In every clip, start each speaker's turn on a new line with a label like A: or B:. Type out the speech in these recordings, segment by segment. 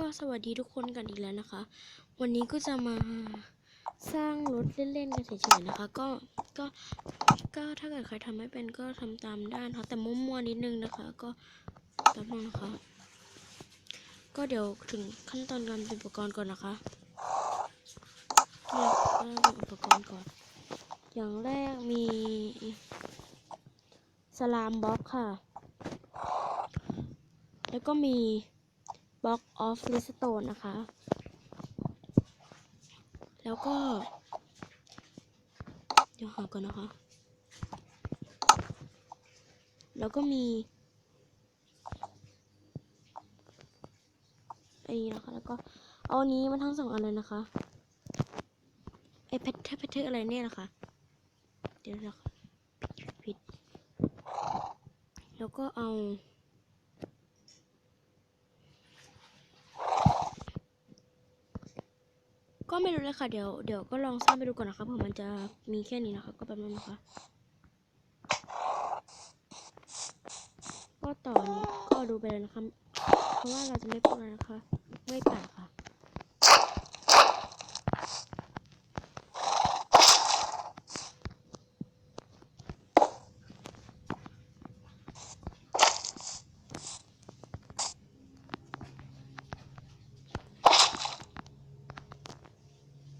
A: ก็สวัสดีทุกคนกันอีกแล้วนะคะ วันนี้ก็จะมาสร้างรถเล่นๆกันเฉยๆนะคะ ก็ก็ก็ถ้าเกิดใครทำไม่เป็นก็ทำตามได้นะคะแต่มั่วๆนิดนึงนะคะ ก็แป๊บนึงนะคะ ก็เดี๋ยวถึงขั้นตอนการเตรียมอุปกรณ์ก่อนนะคะเนี่ยก็เตรียมอุปกรณ์ก่อน อย่างแรกมีสลามบล็อกค่ะ แล้วก็มี Block of Redstone นะคะ แล้วก็ เดี๋ยวหาก่อนนะคะ แล้วก็มีอันนี้นะคะ แล้วก็เอาอันนี้มาทั้งสองอันเลยนะคะ ไอแพทเทอร์แพทเทอร์อะไรเนี่ยนะคะ เดี๋ยวนะคะผิดผิดแล้วก็เอา ก็ไม่รู้เลยค่ะ เดี๋ยวเดี๋ยวก็ลองสร้างไปดูก่อนนะคะเผื่อมันจะมีแค่นี้นะคะ ก็แป๊บนึงนะคะ ก็ต่อนี้ก็ดูไปเลยนะคะ เพราะว่าเราจะไม่พูดอะไรนะคะ ไม่ตัดค่ะ แ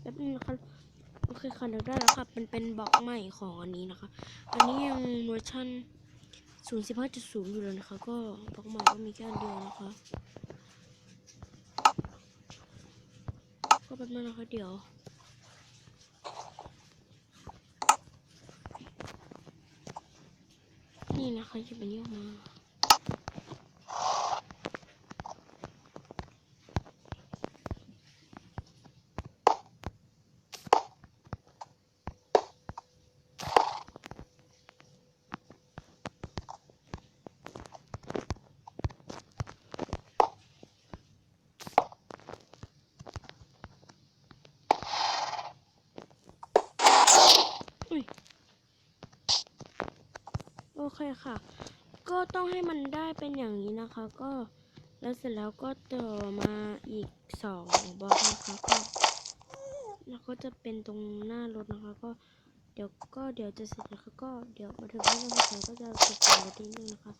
A: ป๊บนึงนะคะโอเคค่ะเดี๋ยวได้แล้วค่ะมันเป็นบล็อกใหม่ของอันนี้นะคะ อันนี้ยังเวอร์ชัน0.15.0 อยู่เลยนะคะ ก็บล็อกใหม่ก็มีแค่อันเดียวนะคะ ก็แป๊บนึงนะคะเดี๋ยวนี่นะคะจะเป็นนี้ออกมา อุ๊ยโอเคค่ะ ก็ต้องให้มันได้เป็นอย่างนี้นะคะ ก็แล้วเสร็จแล้วก็ต่อมาอีกสองบล็อกนะคะก็แล้วก็จะเป็นตรงหน้ารถนะคะ ก็เดี๋ยวก็เดี๋ยวจะเสร็จนะคะก็เดี๋ยวมาถึงขั้นตอนสุดท้ก็จะตกแต่งรถนิดนึงนะคะ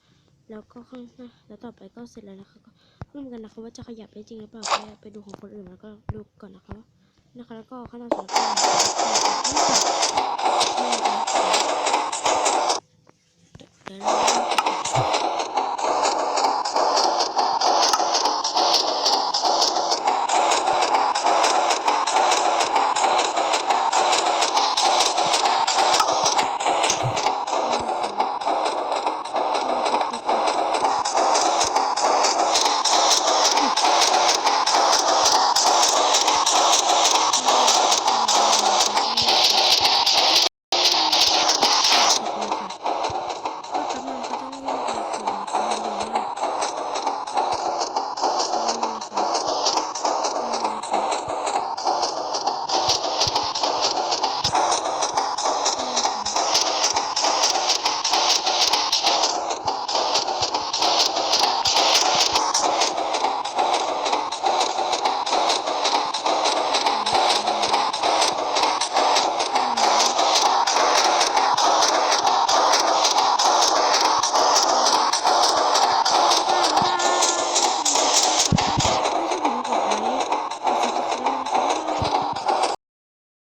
A: แล้วก็ข้างหน้าแล้วต่อไปก็เสร็จแล้วนะคะก็รู้เหมือนกันนะคะว่าจะขยับได้จริงหรือเปล่าไปไปดูของคนอื่นแล้วก็ดูก่อนนะคะนะคะแล้วก็ขั้นตอนสุดท้าย